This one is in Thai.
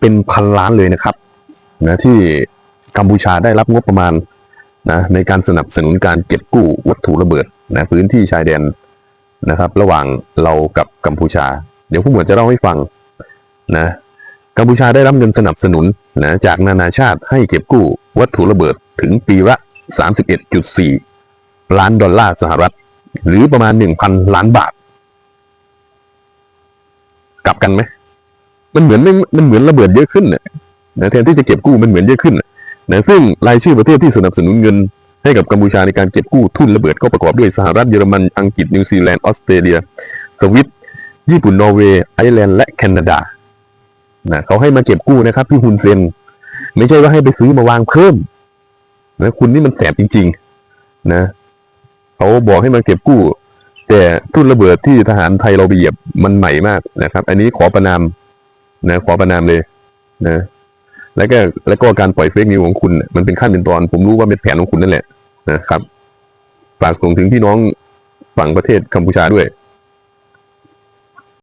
เป็นพันล้านเลยนะครับนะที่กัมพูชาได้รับงบประมาณนะในการสนับสนุนการเก็บกู้วัตถุระเบิดนะพื้นที่ชายแดนนะครับ ระหว่างเรากับกัมพูชา เดี๋ยวผู้หมวดจะเล่าให้ฟังนะกัมพูชาได้รับเงินสนับสนุนนะจากนานาชาติให้เก็บกู้วัตถุระเบิดถึงปีละ 31.4 ล้านดอลลาร์สหรัฐ หรือประมาณ 1,000 ล้านบาท กลับกันไหม มันเหมือนไม่มันเหมือนระเบิดเยอะขึ้นน่ะแทนที่จะเก็บกู้มันเหมือนเยอะขึ้นน่ะนะซึ่งรายชื่อประเทศที่สนับสนุนเงินให้กับกัมพูชาในการเก็บกู้ทุนระเบิดก็ประกอบด้วยสหรัฐเยอรมันอังกฤษนิวซีแลนด์ออสเตรเลีย สวิตญี่ปุ่นนอร์เวย์ไอร์แลนด์และแคนาดานะเขาให้มาเก็บกู้นะครับพี่ฮุนเซน ไม่ใช่ว่าให้ไปซื้อมาวางเพิ่มนะคุณนี่มันแสบจริง ๆ นะเขาบอกให้มาเก็บกู้ แต่ทุนระเบิดที่ทหารไทยเราไปเหยียบมันใหม่มากนะครับ อันนี้ขอประนาม นะขอประนามเลยนะแล้วก็แล้วก็การปล่อยเฟกนิวของคุณ มันเป็นขั้นเป็นตอน ผมรู้ว่าเป็นแผนของคุณนั่นแหละนะครับฝากส่งถึงพี่น้องฝั่งประเทศกัมพูชาด้วย